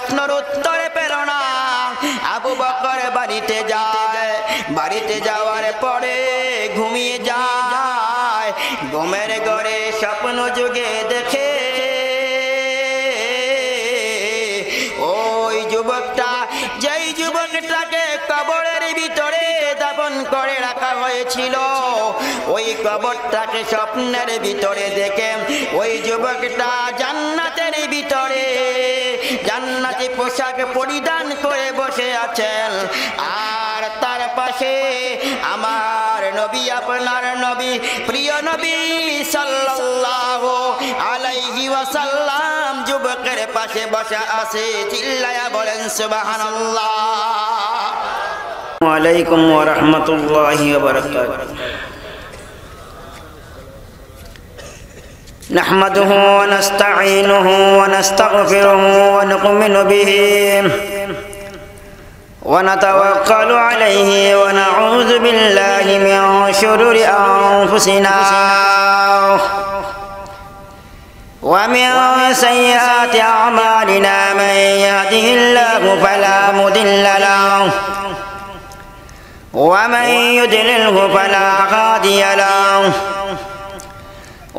প্রশ্নের উত্তরে না আবু বকর বাড়িতে যায়। বাড়িতে যাওয়ার পরে ঘুমিয়ে যায়। ঘুমের ঘরে স্বপ্ন যুগে দেখে ওই যুবকটা, যেই যুবকটাকে কবরের ভিতরে দাপন করে রাখা হয়েছিল, ওই কবরটাকে স্বপ্নের ভিতরে দেখে ওই যুবকটা জান্নাতের ভিতরে জান্নাতি পোশাক পরিধান করে বসে আছেন। আর তার পাশে আমার নবী, আপনার নবী, প্রিয় নবী সাল্লাহ আলাইহি ওয়াসাল্লাম যুবকের পাশে বসে আছে, চিল্লায়া বলেন, সুবহানাল্লাহ। আলাইকুম ওয়া রাহমাতুল্লাহি ওয়া বারাকাতুহু। نحمده ونستعينه ونستغفره ونؤمن به ونتوكل عليه ونعوذ بالله من شرور أنفسنا ومن سيئات أعمالنا من يهده الله فلا مضل له ومن يدلله فلا هادي له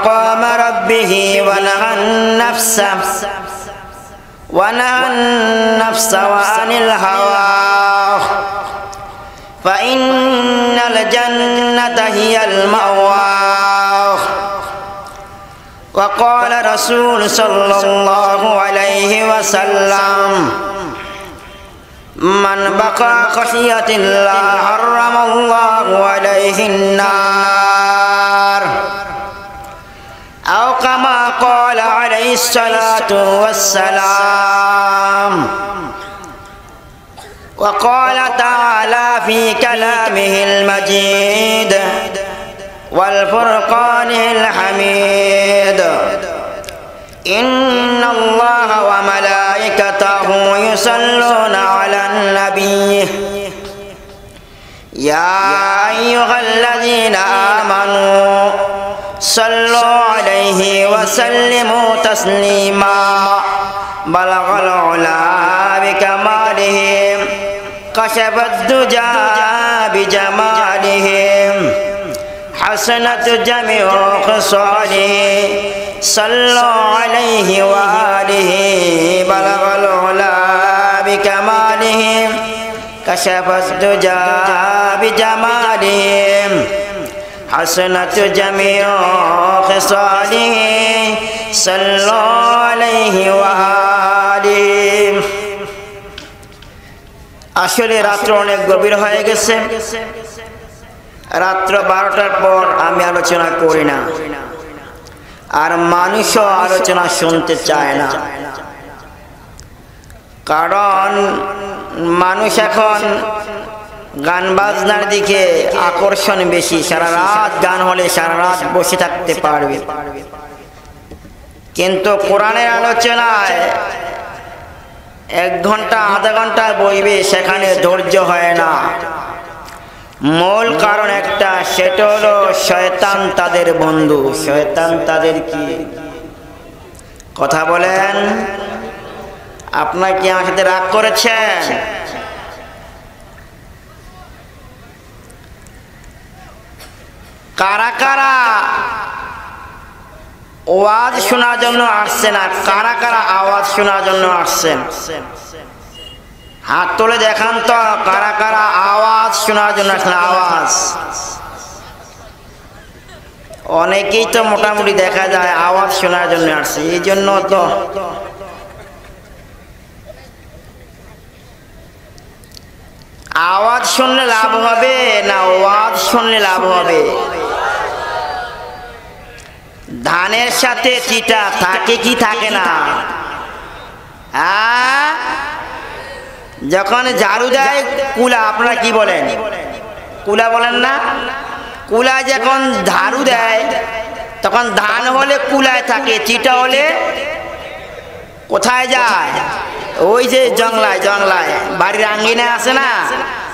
مقام ربه ونهى النفس ونهى النفس وعن الهوى. فإن الجنة هي المأوى. وقال رسول صلى الله عليه وسلم من بقى خشية الله حرم الله عليه النار. أو كما قال عليه الصلاة والسلام. وقال تعالى في كلامه المجيد والفرقان الحميد. إن الله وملائكته يصلون على النبي. يا أيها الذين آمنوا صلوا عليه وسلموا تسليما. بلغ العلا بكماله كشف الدجى بجماله حسنة جميع خصاله صلوا عليه وآله. بلغ العلا بكماله كشف الدجى بجماله حسنة جميع خصاله صلوا عليه وآله আসলে রাত্র অনেক গভীর হয়ে গেছে রাত্র বারোটার পর আমি আলোচনা করি না আর মানুষও আলোচনা শুনতে চায় না কারণ মানুষ এখন গান বাজনার দিকে আকর্ষণ বেশি, সারা রাত গান হলে সারা রাত বসে থাকতে পারবে। কিন্তু কোরআনের আলোচনায় এক ঘণ্টা, আধা ঘণ্টা বইবে, সেখানে ধৈর্য হয় না। মূল কারণ একটা, সেটা হলো শয়তান তাদের বন্ধু। শয়তান তাদের কি? কথা বলেন। আপনার কি আমার সাথে রাগ করেছেন? কারা কারা? ওয়াজ শোনার জন্য আসছেন আর কারা কারা আওয়াজ শোনার জন্য আসছেন? হাত তুলে দেখান তো, কারা কারা আওয়াজ শোনার জন্য আসছেন? আওয়াজ। অনেকেই তো মোটামুটি দেখা যায় আওয়াজ শোনার জন্য আসছে, এই জন্য তো। আওয়াজ শুনলে লাভ হবে না, ওয়াজ শুনলে লাভ হবে। ধানের সাথে চিটা থাকে কি থাকে না? যখন ঝাড়ু দেয় কুলা, আপনারা কি বলেন? কুলা বলেন না? কুলা যখন ঝাড়ু দেয়, তখন ধান হলে কুলায় থাকে, চিটা হলে কোথায় যায়? ওই যে জংলায় জংলায়। বাড়ির আঙ্গিনে আছে না?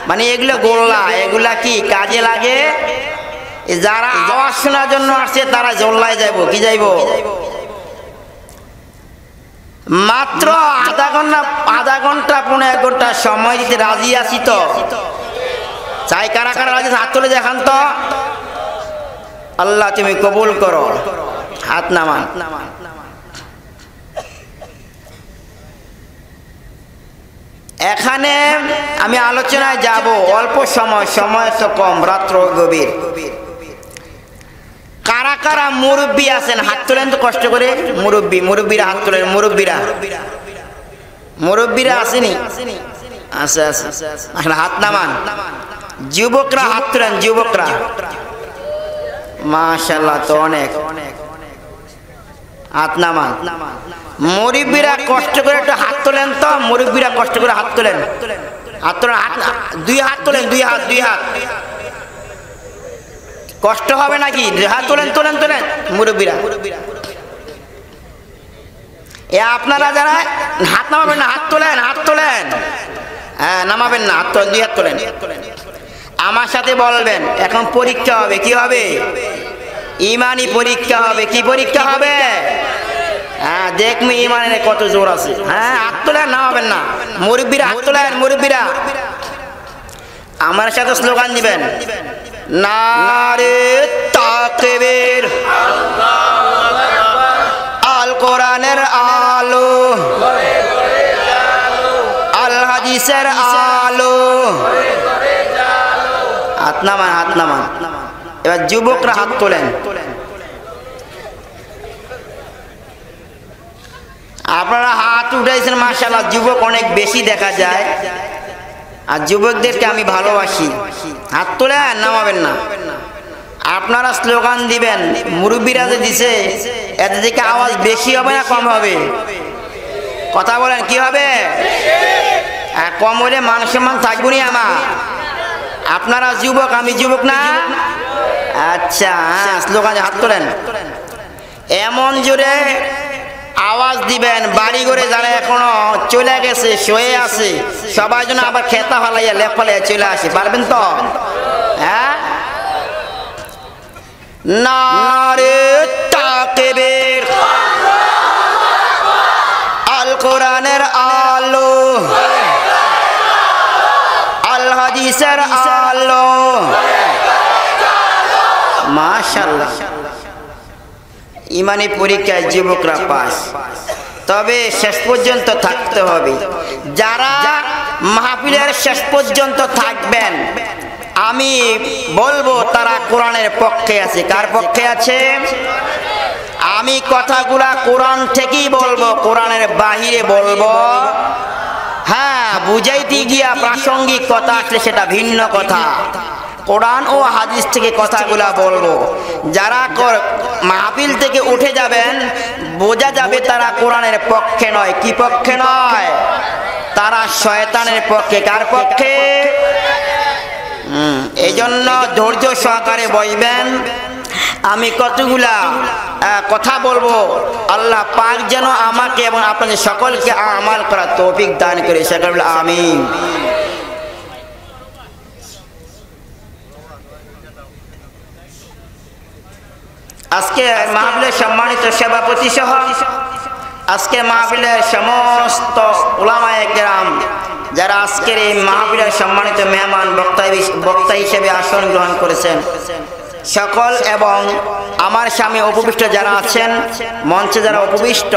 মানে এগুলো গোল্লা এগুলা কি কাজে লাগে? যারা আওয়াজ শোনার জন্য আসছে, তারা জল্লায় যাইব। কি যাইব? মাত্র আধা ঘণ্টা আধা ঘণ্টা, পনেরো এক ঘণ্টা সময় দিতে রাজি আছি তো? চাই কারা কারা রাজি, হাত তুলে দেখান তো। আল্লাহ তুমি কবুল করো। হাত নামান। এখানে আমি আলোচনায় যাব, অল্প সময় সময় তো কম, রাত্র গভীর। কারা কারা মুরব্বী আছেন? হাত তোলেন তো কষ্ট করে। মুরব্বী, মুরব্বীরা হাত তোলেন, মুরব্বীরা। মুরব্বীরা আসেনি? আছে এখন হাত নামান। যুবকরা হাত তোলেন, যুবকরা। মাশাল্লাহ তো অনেক। হাত নামান। মুরব্বীরা কষ্ট করে একটু হাত তোলেন তো? মুরব্বীরা কষ্ট করে হাত তোলেন। হাত তোলেন, হাত দুই হাত তোলেন, দুই হাত দুই হাত। কষ্ট হবে নাকি? হাত তোলেন তোলেন তোলেন। মুরব্বীরা। এ আপনারা যারা হাত নামাবেন না, হাত তোলেন হাত তোলেন। হ্যাঁ নামাবেন না, হাত তোলেন, দুই হাত তোলেন। আমার সাথে বলবেন, এখন পরীক্ষা হবে, কি হবে? ইমানই পরীক্ষা হবে, কি পরীক্ষা হবে? হ্যাঁ দেখমি ইমানের কত জোর আছে। হ্যাঁ হাত তোলেন, নামাবেন না। মুরব্বীরা, হাত তোলেন, মুরব্বীরা। আমার সাথে স্লোগান দিবেন। নারে তাকবীর। আল কোরআনের আলো। আল হাদিসের আলো। হাত নামান হাত নামান। এবার যুবকরা হাত তোলেন। আপনারা হাত উঠাইছেন, মাশাআল্লাহ। যুবক অনেক বেশি দেখা যায়। আর যুবকদেরকে আমি ভালোবাসি। হাত তোলে নামাবেন না। আপনারা স্লোগান দিবেন, মুরব্বীরা যে দিছে এতে থেকে আওয়াজ বেশি হবে না কম হবে? কথা বলেন, কি হবে? কম হলে মান সম্মান থাকব নি আমার। আপনারা যুবক, আমি যুবক না? আচ্ছা হ্যাঁ স্লোগানে হাত তোলেন। এমন জোরে আওয়াজ দিবেন, বাড়ি করে যারা এখনও চলে গেছে, শুয়ে আছে, সবাই যেন আবার খেতা ফালাইয়া, লেপ ফালাইয়া চলে আসে, পারবেন তো? হ্যাঁ? নারে তাকবীর। আল কোরআনের আলো। আল হাদিসের আলো। মাশাআল্লাহ। ইমানি পরীক্ষায় যুবকরা পাস। তবে শেষ পর্যন্ত থাকতে হবে। যারা মাহফিলের শেষ পর্যন্ত থাকবেন, আমি বলব তারা কোরআনের পক্ষে আছে। কার পক্ষে আছে? আমি কথাগুলা কোরআন থেকেই বলব, কোরআনের বাহিরে বলব। হ্যাঁ বুঝাইতে গিয়া প্রাসঙ্গিক কথা আসলে সেটা ভিন্ন কথা। কোরআন ও হাদিস থেকে কথাগুলা বলব। যারা মাহফিল থেকে উঠে যাবেন, বোঝা যাবে তারা কোরআনের পক্ষে নয়। কি পক্ষে নয়? তারা শয়তানের পক্ষে। কার পক্ষে? এই জন্য ধৈর্য সহকারে বসবেন আমি কতগুলা কথা বলব। আল্লাহ পাক যেন আমাকে এবং আপনাদের সকলকে আমাল করা তৌফিক দান করে। সকল বলে আজকে মাহবিলের সম্মানিত সভাপতি সহ আজকে মাহবিলের সমস্ত ওলামায় গ্রাম যারা আজকের এই মাহবিলের সম্মানিত মেহমান, বক্তা বক্তা হিসেবে আসন গ্রহণ করেছেন। সকল এবং আমার স্বামী উপবিষ্ট যারা আছেন, মঞ্চে যারা উপবিষ্ট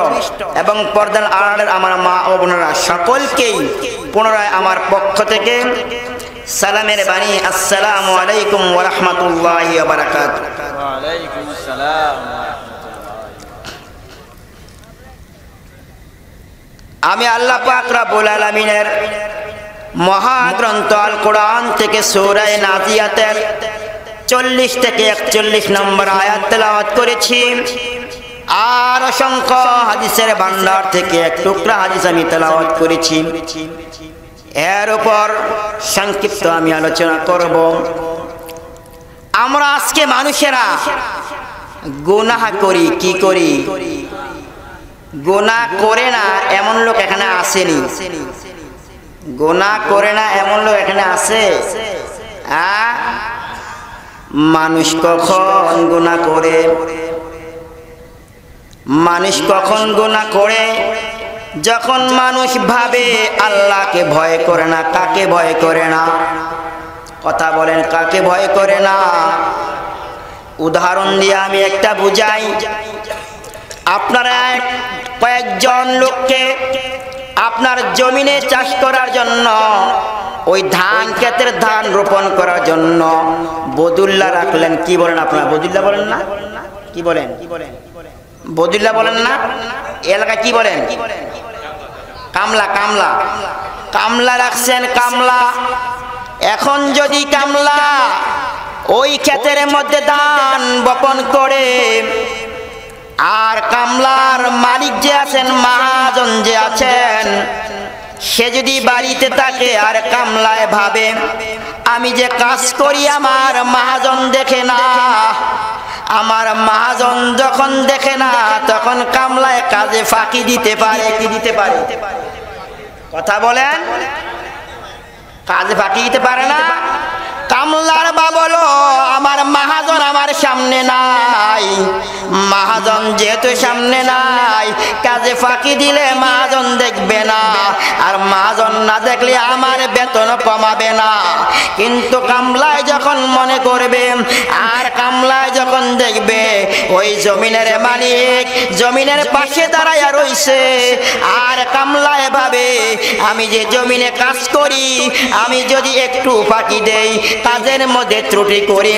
এবং পর্দার আড়ালের আমার মা ও বোনেরা, সকলকেই পুনরায় আমার পক্ষ থেকে সালামের বাণী আসসালামু আলাইকুম ওয়া রাহমাতুল্লাহি ওয়া বারাকাতুহু। আমি আল্লাহ পাক রব্বুল আলামিনের মহাগ্রন্থ আল কোরআন থেকে সূরা নাজিয়াতের 40 থেকে 41 নম্বর আয়াত তেলাওয়াত করেছি। আর অসংখ্য হাদিসের ভান্ডার থেকে এক টুকরা হাদিস আমি তেলাওয়াত করেছি। এর উপর সংক্ষিপ্ত আমি আলোচনা করব। আমরা আজকে মানুষেরা গুনাহ করি, কি করি? গোনা করে না এমন লোক এখানে আসেনি। গোনা করে না এমন লোক এখানে আসে? মানুষ কখন গোনা করে? মানুষ কখন গোনা করে? যখন মানুষ ভাবে আল্লাহকে ভয় করে না কাকে ভয় করে না? কথা বলেন কাকে ভয় করে না? উদাহরণ দিয়ে আমি একটা বুঝাই। আপনারা কয়েকজন লোককে আপনার জমিনে চাষ করার জন্য ওই ধান ক্ষেতের ধান রোপণ করার জন্য বদুল্লা রাখলেন। কি বলেন আপনারা? বদুল্লা বলেন না? কি বলেন বদুল্লা বলেন? না? এলাকায় কি বলেন? কামলা কামলা। কামলা রাখছেন, কামলা। এখন যদি কামলা ওই ক্ষেতের মধ্যে ধান বপন করে, আর কামলার মালিক যে আছেন, মহাজন যে আছেন, সে যদি বাড়িতে থাকে আর কামলায় ভাবে, আমি যে কাজ করি আমার মহাজন দেখে না আমার মহাজন যখন দেখে না তখন কামলায় কাজে ফাঁকি দিতে পারে। কি দিতে পারে। কথা বলেন? কাজে ফাঁকি দিতে পারে না? কামলার বাবলো, আমার মাহাজন আমার সামনে নাই। মাহাজন যেহেতু সামনে নাই, কাজে ফাঁকি দিলে মাহাজন দেখবে না। আর মাহাজন না দেখলে আমার বেতন কমাবে না। কিন্তু কামলায় যখন মনে করবে, আর কামলায় যখন দেখবে, ওই জমিনের মালিক জমিনের পাশে দাঁড়াইয়া রইছে। আর কামলায় ভাবে, আমি যে জমিনে কাজ করি, আমি যদি একটু ফাঁকি দেই কাজের মধ্যে ত্রুটি করি,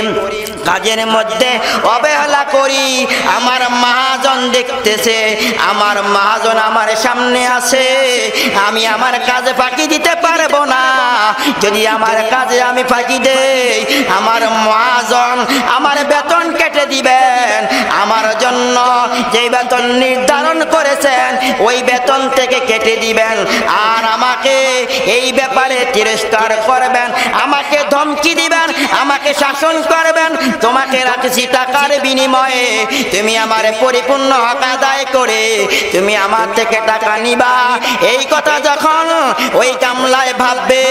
কাজের মধ্যে অবহেলা করি। আমার মহাজন দেখতেছে, আমার মহাজন আমার সামনে আছে। আমি আমার কাজে ফাঁকি দিতে পারব না। যদি আমার কাজে আমি ফাঁকি দেই, আমার মহাজন আমার বেতন কেটে দিবেন। আমার জন্য যেই বেতন নির্ধারণ করেছেন, ওই বেতন থেকে কেটে দিবেন। আর আমাকে এই ব্যাপারে তিরস্কার করবেন। আমাকে ধমকি দিবেন, আমাকে শাসন করবেন, তোমাকে রাখছি টাকার বিনিময়ে। তুমি আমার পরিপূর্ণ হক আদায় করে, তুমি আমার থেকে টাকা নিবা। এই কথা যখন ওই কামলায় ভাববে,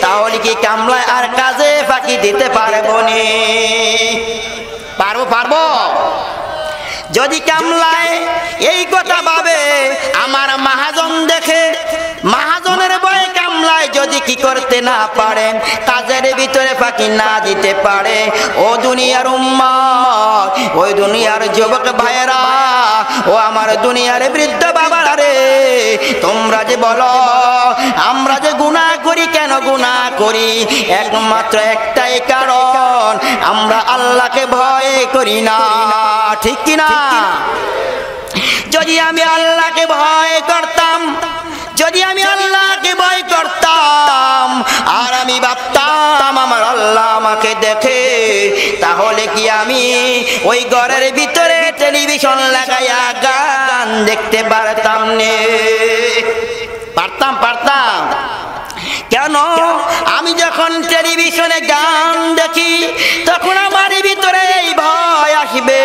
তাহলে কি কামলায় আর কাজে ফাঁকি দিতে পারব নি? পারব পারব। যদি কামলায় এই কথা ভাবে, আমার মহাজন দেখে কামলায় যদি কি করতে না পারে কাজের ভিতরে ফাঁকি না দিতে পারে। ও দুনিয়ার উম্মত, ওই দুনিয়ার যুবক ভাইয়েরা, ও আমার দুনিয়ার বৃদ্ধ বাবারা রে, তোমরা যে বলো, আমরা যে গুনাহ করি, কেন গুনাহ করি? একমাত্র একটাই কারণ, আমরা আল্লাহকে ভয় করি না। ঠিক কি না? যদি আমি আল্লাহকে ভয় করতাম, যদি আমি আল্লাহকে ভয় করতাম আর আমি ভাবতাম আমার আল্লাহ আমাকে দেখে। তাহলে কি আমি ওই ঘরের ভিতরে টেলিভিশন লাগাইয়া গান দেখতে পারতাম নে? পারতাম পারতাম। কেন? আমি যখন টেলিভিশনে গান দেখি, তখন আমার ভিতরে এই ভয় আসবে।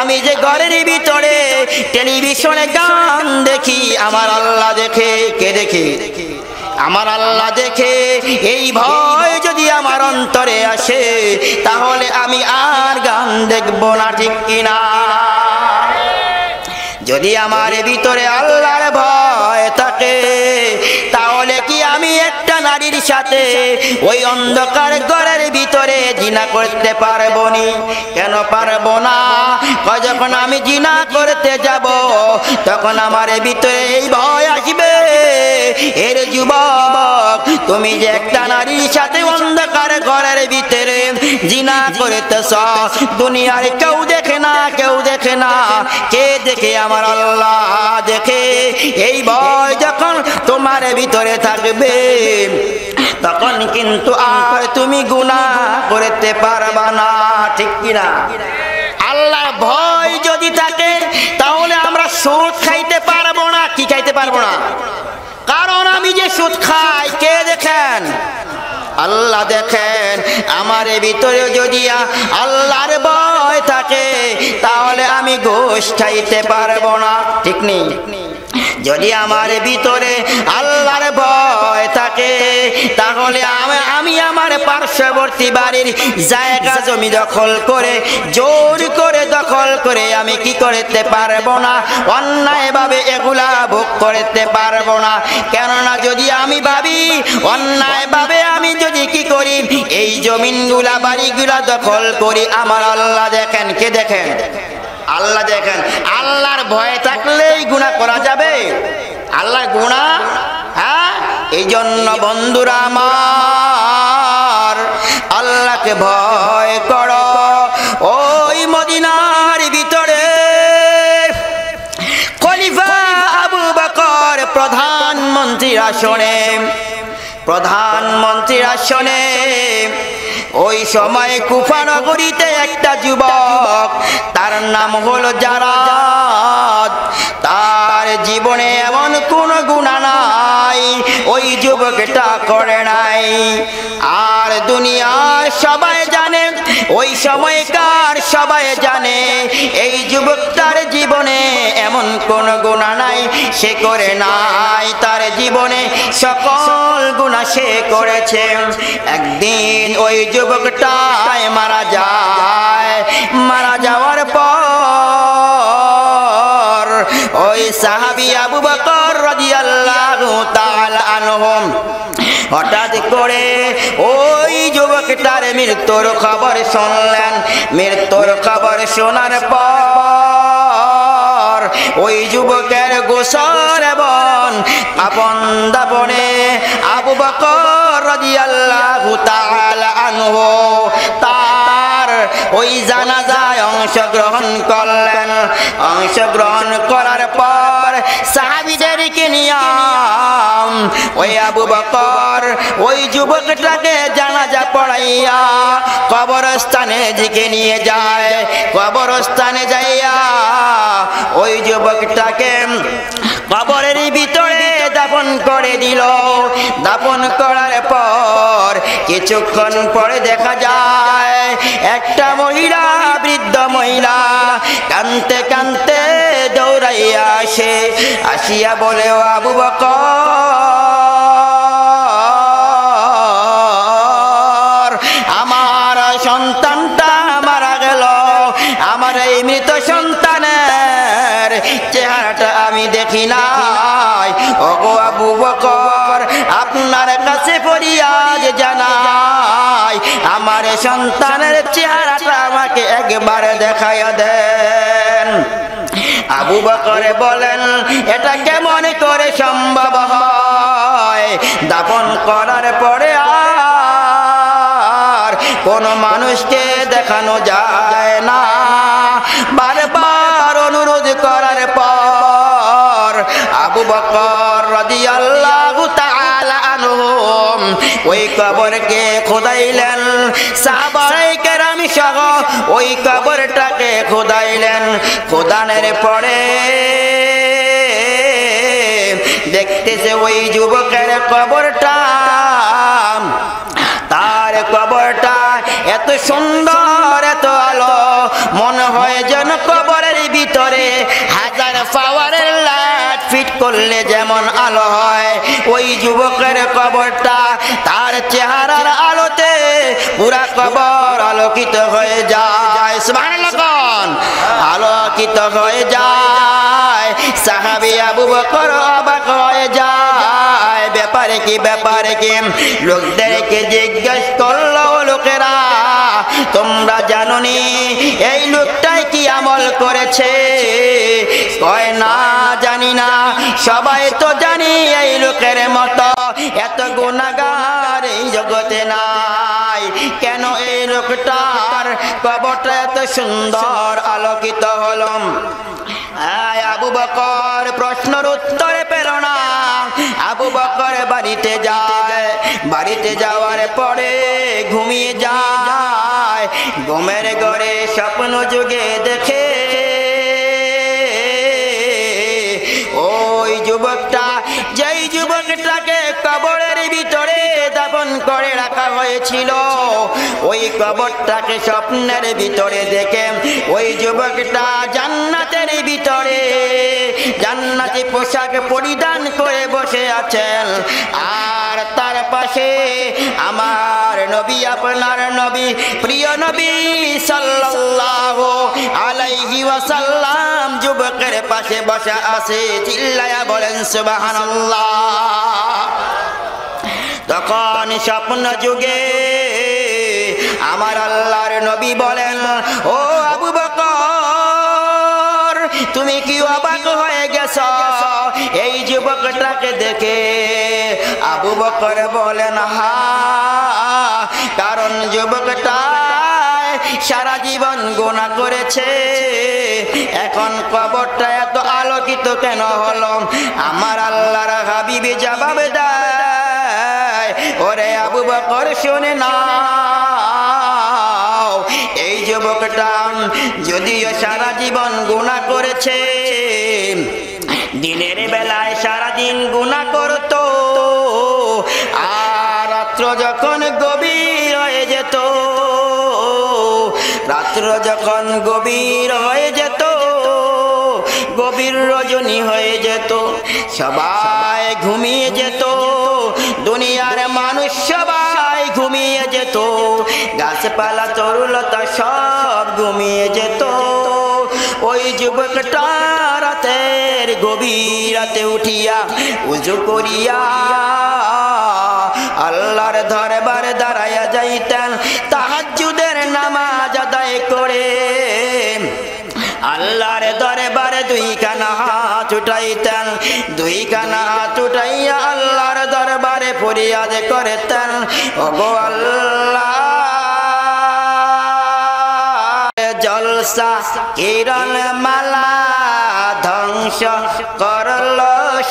আমি যে ঘরের ভিতরে টেলিভিশনে গান দেখি, আমার আল্লাহ দেখে, কে দেখে? আমার আল্লাহ দেখে এই ভয় যদি আমার অন্তরে আসে, তাহলে আমি আর গান দেখব না, ঠিক কিনা? যদি আমার ভিতরে আল্লাহর ভয় নারীর সাথে ওই অন্ধকার ঘরের ভিতরে জিনা করতে পারব নি। কেন পারব না? যখন আমি জিনা করতে যাব, তখন আমার ভিতরে এই ভয় আসবে। এর যুবক, তুমি যে একটা নারীর সাথে অন্ধকার ঘরের ভিতরে জিনা করতেছ, দুনিয়ার কেউ দেখে না, কেউ দেখে না। কে দেখে আমার আল্লাহ দেখে? এই ভয় যখন তোমার ভিতরে থাকবে, তখন কিন্তু আর তুমি গুণা করতে পারবা না। ঠিক কিনা? আল্লাহ ভয় যদি থাকে, তাহলে আমরা সুদ খাইতে পারব না, কি খাইতে পারব না? কারণ আমি যে সুদ খাই, কে দেখেন? আল্লাহ দেখেন, আমার ভিতরে যদি আল্লাহর ভয় থাকে, তাহলে আমি ঘোষ খাইতে পারব না। ঠিক নেই? যদি আমার ভিতরে আল্লাহর ভয় থাকে, তাহলে আমি আমি আমার পার্শ্ববর্তী বাড়ির জায়গা জমি দখল করে, জোর করে দখল করে আমি কি করতে পারব না? অন্যায়ভাবে এগুলা ভোগ করতে পারব না। কেননা যদি আমি ভাবি, অন্যায়ভাবে আমি যদি কি করি, এই জমিনগুলা, বাড়িগুলা দখল করি, আমার আল্লাহ দেখেন, কে দেখেন? আল্লাহ দেখেন, আল্লাহর ভয় থাকলেই গুণা করা যাবে। আল্লাহ গুণা হ্যাঁ? এই জন্য বন্ধুরা আমার, আল্লাহকে ভয় কর। ওই মদিনার ভিতরে খলিফা আবু বকর প্রধানমন্ত্রীর আসনে প্রধানমন্ত্রীর আসনে ওই সময় কুফানগরীতে একটা যুবক, তার নাম হলো জারাদ তার জীবনে এমন কোন গুণা নাই, ওই যুবকটা করে নাই। আর দুনিয়ার সবাই জানে, ওই সময়কার সবাই জানে, এই যুবকটার জীবনে এমন কোন গুণা নাই, সে করে নাই তার জীবনে। সকল গুণা সে করেছে। একদিন ওই যুবকটাই মারা যায়। মারা যাওয়ার পর ওই সাহাবি আবু বকর রাদিয়াল্লাহু তাআলা আনহুম হঠাৎ করে ওই যুবকটার মৃত্যুর খবর শুনলেন। মৃত্যুর খবর শোনার পর ওই যুবকের গোসর এবং আপন দাপনে আবু বকর রাদিয়াল্লাহু তাআলা আনহু ওই জানাজায় অংশগ্রহণ করলেন। অংশগ্রহণ করার পর সাহাবিদেরকে নিয়ে ওই আবু বকর, ওই যুবকটাকে জানাজা পড়াইয়া কবরস্থানে দিকে নিয়ে যায়। কবরস্থানে যাইয়া ওই যুবকটাকে কবরের ভিতরে দাপন করে দিল। দাপন করার পর কিছুক্ষণ পরে দেখা যায়, একটা মহিলা, বৃদ্ধ মহিলা কানতে কানতে দৌড়াইয়া আসে। আসিয়া বলে আবু বকর এই মৃত সন্তানের চেহারাটা আমি দেখি নাই। ওগো আবু বকর, আপনার কাছে ফরিয়াদ জানাই, আমার সন্তানের চেহারাটা আমাকে একবার দেখাইয়া দেন। আবু বকরে বলেন, এটা কেমন করে সম্ভব হয়? দাপন করার পরে আর কোন মানুষকে দেখানো যায় না। করার পর আবু বকর রাদিয়াল্লাহু তাআলা আনহুম ওই কবরকে খোদাইলেন। সাহাবায়ে কেরাম সহ ওই কবরটাকে খোদাইলেন। খোদানের পরে দেখতেছে ওই যুবকের কবরটা। তার কবরটা এত সুন্দর, এত আলো, মনে হয় করলে যেমন আলো হয়, ওই যুবকের কবরটা তার চেহারার আলোতে পুরা কবর আলোকিত হয়ে যায়? আলোকিত হয়ে যায়। সাহাবি আবু বকর অবাক হয়ে যায়। ব্যাপারে কি ব্যাপারে কি? লোকদেরকে জিজ্ঞেস করল লোকেরা, তোমরা জানোনি, এই লোকটাই কি আমল করেছে? কয়, না জানি না সবাই তো জানি এই লোকের মতো। এত গুণাগার এই জগতে নাই। কেন এই লোকটার কবরটা এত সুন্দর আলোকিত হলম আবু বকর, প্রশ্নর উত্তরে প্রেরণা আবু বকর বাড়িতে যায়। বাড়িতে যাওয়ার পরে ঘুমিয়ে যায়। ঘুমের ঘরে স্বপ্ন যুগে দেখে যুবকটাকে কবরের ভিতরে দাপন করে রাখা হয়েছিল। ওই কবরটাকে স্বপ্নের ভিতরে দেখে ওই যুবকটা জান্নাতের ভিতরে, জান্নাতি পোশাক পরিধান করে বসে আছেন। পাশে আমার নবী, আপনার নবী, প্রিয় নবী সাল্লাল্লাহু আলাইহি ওয়াসাল্লাম যুবকের পাশে বসে আছে, চিল্লায়া বলেন, সুবহানাল্লাহ। তখন স্বপ্ন যুগে আমার আল্লাহর নবী বলেন, ও আবু তুমি কি অবাক হয়ে গেছ? এই যুবকটাকে দেখে আবু বকর বলেন, হা, কারণ যুবকটা সারা জীবন গোনা করেছে। এখন কবরটা এত আলোকিত কেন হলো? আমার আল্লাহর হাবিবি জবাব দেয়, ওরে আবু বকর, শুনে না এই যুবকটা যদিও সারা জীবন গুণা করেছে, দিনের বেলায় সারা দিন গুণা করত। আর রাত্র যখন গভীর হয়ে যেত, রাত্র যখন গভীর হয়ে যেত, গভীর রজনী হয়ে যেত, সবাই ঘুমিয়ে যেত, দুনিয়ার মানুষ সবাই ঘুমিয়ে যেত। গাছপালা তরুলতা সব ঘুমিয়ে যেত। ওই যুবকটা রাতের গভীর রাতে উঠিয়া উজু করিয়া আল্লাহর দরবারে দাঁড়াইয়া যাইতেন, তাহাজ্জুদের নামাজ আদায় করে। আল্লাহর দরবারে দুই কানা হাত উঠাইতেন দুই কানা হাত উঠাইয়া ফরিয়াদ করতেন। ওগো আল্লাহ, জলসা কিরণ মালা ধ্বংস করল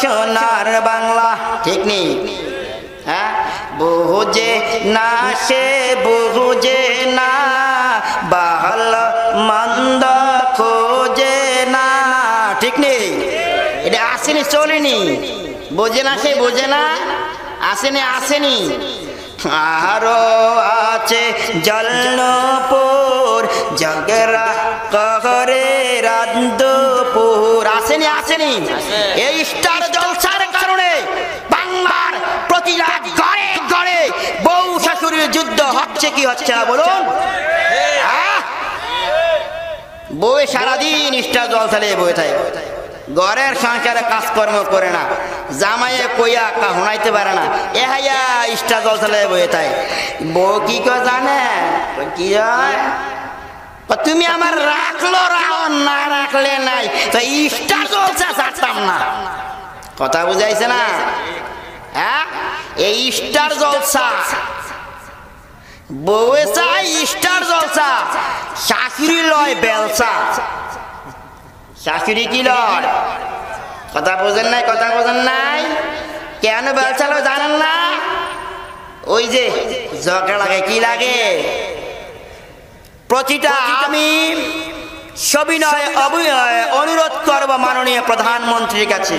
সোনার বাংলা। ঠিক নেই হ্যাঁ? বুঝে না সে বুঝে না বাহল মন্দ খোঁজে না। ঠিক নেই এটা আসেনি, চলেনি। বোঝে না সে, বোঝে না। আসেনি আসেনি। আরও আছে জলনপুর, জগরা কহরে রান্দপুর আসেনি আসেনি। এই স্টার জলসার কারণে বাংলার প্রতিটা ঘরে ঘরে বউ শাশুড়ির যুদ্ধ হচ্ছে কি হচ্ছে না বলুন! বউ সারাদিন স্টার জল চালিয়ে বয়ে থাকে। ঘরের সংসারে কাজকর্ম করে না। জামাইয়ে কইয়া কা শোনাইতে পারে না। এ হাইয়া স্টার জল চালিয়ে বয়ে তাই বউ কি কয় জানে? কি তুমি আমার রাখল রাও, না রাখলে নাই। তো স্টার জলসা ছাড়তাম না। কথা বুঝাইছে না? হ্যাঁ? এই স্টার জলসা। বউয়ে চাই স্টার জলসা। শাশুড়ি লয় বেলসা। শাশুড়ি কি লয় কথা বোঝেন নাই, কথা বোঝেন নাই। কেন বেলছালো জানেন না? ওই যে ঝগড়া লাগে, কি লাগে? প্রতিটা আমি সবিনয়, অভিনয় অনুরোধ করব মাননীয় প্রধানমন্ত্রীর কাছে।